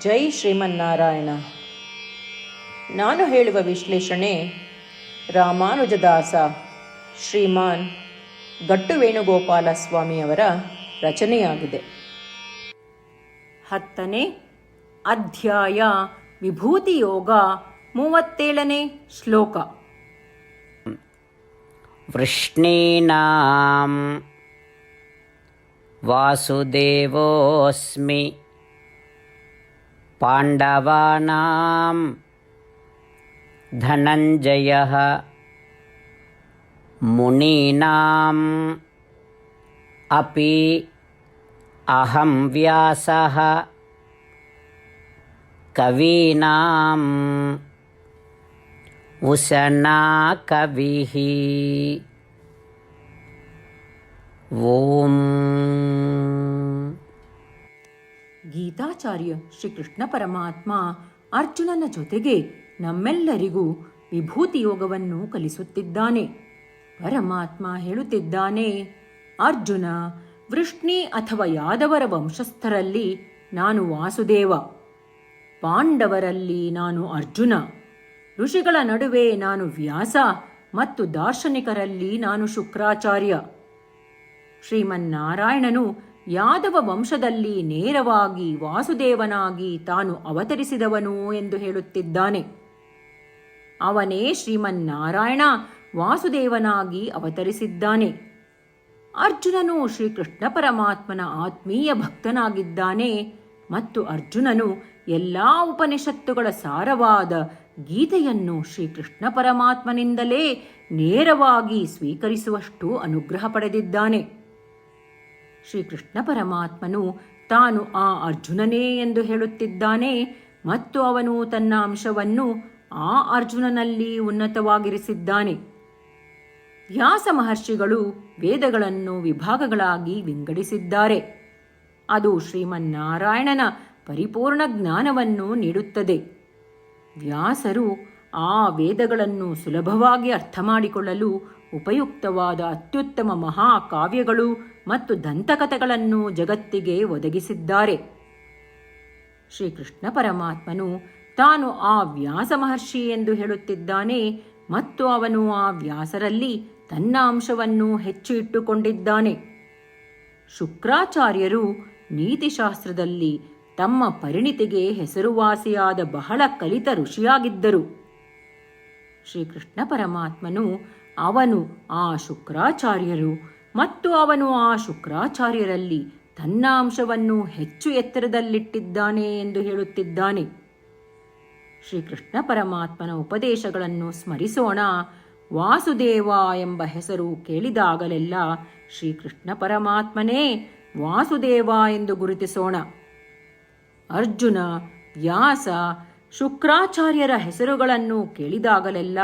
ಜೈ ಶ್ರೀಮನ್ನಾರಾಯಣ. ನಾನು ಹೇಳುವ ವಿಶ್ಲೇಷಣೆ ರಾಮಾನುಜದಾಸ ಶ್ರೀಮಾನ್ ಗಟ್ಟು ವೇಣುಗೋಪಾಲ ಸ್ವಾಮಿಯವರ ರಚನೆಯಾಗಿದೆ. ಹತ್ತನೇ ಅಧ್ಯಾಯ ವಿಭೂತಿ ಯೋಗ ಮೂವತ್ತೇಳನೇ ಶ್ಲೋಕ. ವೃಷ್ಣೀನಾ ವಾಸುದೇವೋಸ್ಮಿ पाण्डवानां धनञ्जयः मुनीनाम् अपि अहं व्यासः कवीनाम् उशना कविः ॐ ಗೀತಾಚಾರ್ಯ ಶ್ರೀಕೃಷ್ಣ ಪರಮಾತ್ಮ ಅರ್ಜುನನ ಜೊತೆಗೆ ನಮ್ಮೆಲ್ಲರಿಗೂ ವಿಭೂತಿ ಯೋಗವನ್ನು ಕಲಿಸುತ್ತಿದ್ದಾನೆ. ಪರಮಾತ್ಮ ಹೇಳುತ್ತಿದ್ದಾನೆ, ಅರ್ಜುನ, ವೃಷ್ಣಿ ಅಥವಾ ಯಾದವರ ವಂಶಸ್ಥರಲ್ಲಿ ನಾನು ವಾಸುದೇವ. ಪಾಂಡವರಲ್ಲಿ ನಾನು ಅರ್ಜುನ. ಋಷಿಗಳ ನಡುವೆ ನಾನು ವ್ಯಾಸ ಮತ್ತು ದಾರ್ಶನಿಕರಲ್ಲಿ ನಾನು ಶುಕ್ರಾಚಾರ್ಯ. ಶ್ರೀಮನ್ನಾರಾಯಣನು ಯಾದವ ವಂಶದಲ್ಲಿ ನೇರವಾಗಿ ವಾಸುದೇವನಾಗಿ ತಾನು ಅವತರಿಸಿದವನು ಎಂದು ಹೇಳುತ್ತಿದ್ದಾನೆ. ಅವನೇ ಶ್ರೀಮನ್ನಾರಾಯಣ ವಾಸುದೇವನಾಗಿ ಅವತರಿಸಿದ್ದಾನೆ. ಅರ್ಜುನನು ಶ್ರೀಕೃಷ್ಣ ಪರಮಾತ್ಮನ ಆತ್ಮೀಯ ಭಕ್ತನಾಗಿದ್ದಾನೆ ಮತ್ತು ಅರ್ಜುನನು ಎಲ್ಲಾ ಉಪನಿಷತ್ತುಗಳ ಸಾರವಾದ ಗೀತೆಯನ್ನು ಶ್ರೀಕೃಷ್ಣ ಪರಮಾತ್ಮನಿಂದಲೇ ನೇರವಾಗಿ ಸ್ವೀಕರಿಸುವಷ್ಟು ಅನುಗ್ರಹ ಪಡೆದಿದ್ದಾನೆ. ಶ್ರೀಕೃಷ್ಣ ಪರಮಾತ್ಮನು ತಾನು ಆ ಅರ್ಜುನನೇ ಎಂದು ಹೇಳುತ್ತಿದ್ದಾನೆ ಮತ್ತು ಅವನು ತನ್ನ ಅಂಶವನ್ನು ಆ ಅರ್ಜುನನಲ್ಲಿ ಉನ್ನತವಾಗಿರಿಸಿದ್ದಾನೆ. ವ್ಯಾಸ ಮಹರ್ಷಿಗಳು ವೇದಗಳನ್ನು ವಿಭಾಗಗಳಾಗಿ ವಿಂಗಡಿಸಿದ್ದಾರೆ. ಅದು ಶ್ರೀಮನ್ನಾರಾಯಣನ ಪರಿಪೂರ್ಣ ಜ್ಞಾನವನ್ನು ನೀಡುತ್ತದೆ. ವ್ಯಾಸರು ಆ ವೇದಗಳನ್ನು ಸುಲಭವಾಗಿ ಅರ್ಥ ಮಾಡಿಕೊಳ್ಳಲು ಉಪಯುಕ್ತವಾದ ಅತ್ಯುತ್ತಮ ಮಹಾಕಾವ್ಯಗಳು ಮತ್ತು ದಂತಕಥೆಗಳನ್ನು ಜಗತ್ತಿಗೆ ಒದಗಿಸಿದ್ದಾರೆ. ಶ್ರೀಕೃಷ್ಣ ಪರಮಾತ್ಮನು ತಾನು ಆ ವ್ಯಾಸ ಮಹರ್ಷಿ ಎಂದು ಹೇಳುತ್ತಿದ್ದಾನೆ ಮತ್ತು ಅವನು ಆ ವ್ಯಾಸರಲ್ಲಿ ತನ್ನ ಅಂಶವನ್ನು ಹೆಚ್ಚು ಇಟ್ಟುಕೊಂಡಿದ್ದಾನೆ ಶುಕ್ರಾಚಾರ್ಯರು ನೀತಿಶಾಸ್ತ್ರದಲ್ಲಿ ತಮ್ಮ ಪರಿಣಿತಿಗೆ ಹೆಸರುವಾಸಿಯಾದ ಬಹಳ ಕಲಿತ ಋಷಿಯಾಗಿದ್ದರು. ಶ್ರೀಕೃಷ್ಣ ಪರಮಾತ್ಮನು ಅವನು ಆ ಶುಕ್ರಾಚಾರ್ಯರು ಮತ್ತು ಅವನು ಆ ಶುಕ್ರಾಚಾರ್ಯರಲ್ಲಿ ತನ್ನ ಅಂಶವನ್ನು ಹೆಚ್ಚು ಎತ್ತರದಲ್ಲಿಟ್ಟಿದ್ದಾನೆ ಎಂದು ಹೇಳುತ್ತಿದ್ದಾನೆ. ಶ್ರೀಕೃಷ್ಣ ಪರಮಾತ್ಮನ ಉಪದೇಶಗಳನ್ನು ಸ್ಮರಿಸೋಣ. ವಾಸುದೇವ ಎಂಬ ಹೆಸರು ಕೇಳಿದಾಗಲೆಲ್ಲ ಶ್ರೀಕೃಷ್ಣ ಪರಮಾತ್ಮನೇ ವಾಸುದೇವ ಎಂದು ಗುರುತಿಸೋಣ. ಅರ್ಜುನ, ವ್ಯಾಸ, ಶುಕ್ರಾಚಾರ್ಯರ ಹೆಸರುಗಳನ್ನು ಕೇಳಿದಾಗಲೆಲ್ಲ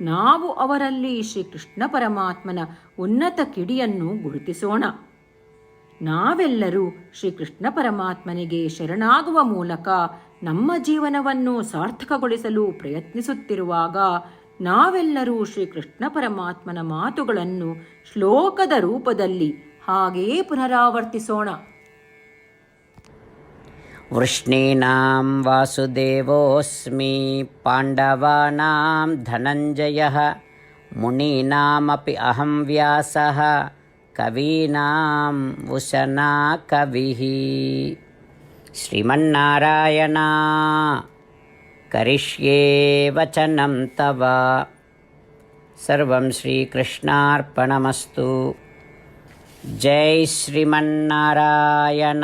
ನಾವು ಅವರಲ್ಲಿ ಶ್ರೀಕೃಷ್ಣ ಪರಮಾತ್ಮನ ಉನ್ನತ ಕಿಡಿಯನ್ನು ಗುರುತಿಸೋಣ. ನಾವೆಲ್ಲರೂ ಶ್ರೀಕೃಷ್ಣ ಪರಮಾತ್ಮನಿಗೆ ಶರಣಾಗುವ ಮೂಲಕ ನಮ್ಮ ಜೀವನವನ್ನು ಸಾರ್ಥಕಗೊಳಿಸಲು ಪ್ರಯತ್ನಿಸುತ್ತಿರುವಾಗ ನಾವೆಲ್ಲರೂ ಶ್ರೀಕೃಷ್ಣ ಪರಮಾತ್ಮನ ಮಾತುಗಳನ್ನು ಶ್ಲೋಕದ ರೂಪದಲ್ಲಿ ಹಾಗೇ ಪುನರಾವರ್ತಿಸೋಣ. वृष्णीनां वासुदेवोऽस्मि पाण्डवानां धनञ्जयः मुनीनामपि अहं व्यासः कवीनाम् उशना कविः श्रीमन्नारायणा करिष्ये वचनं तव सर्वं श्रीकृष्णार्पणमस्तु जय श्रीमन्नारायण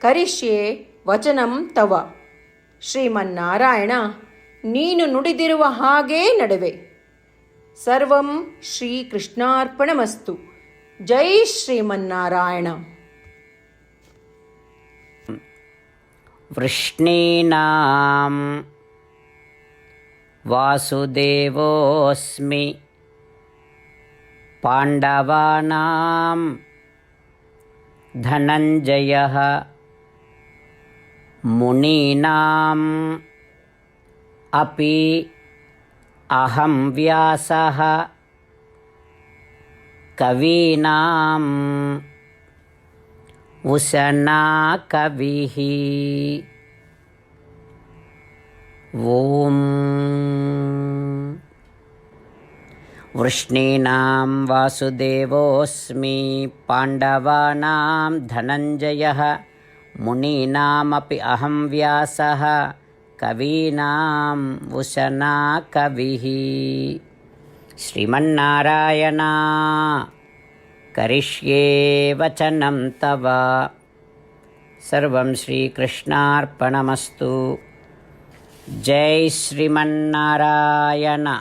ಕರಿಷ್ಯೆ ವಚನಂ ತವ ಶ್ರೀಮನ್ನಾರಾಯಣ ನೀನು ನುಡಿದಿರುವ ಹಾಗೇ ನಡುವೆ ಸರ್ವಂ ಶ್ರೀಕೃಷ್ಣಾರ್ಪಣಮಸ್ತು ಜೈ ಶ್ರೀಮನ್ನಾರಾಯಣ वृष्णीनां वासुदेवोऽस्मि पाण्डवानां धनञ्जयः मुनीनाम् अपि अहं व्यासः कवीनाम् उशना कविः ॐ वृष्णीनां वासुदेवोऽस्मि पाण्डवानां धनञ्जयः మునీనామపి అహం వ్యాస కవీనాం ఉశనా కవి. శ్రీమన్నారాయణ కరిష్యే వచనం తవ. సర్వం శ్రీకృష్ణార్పణమస్తు. జై శ్రీమన్నారాయణ.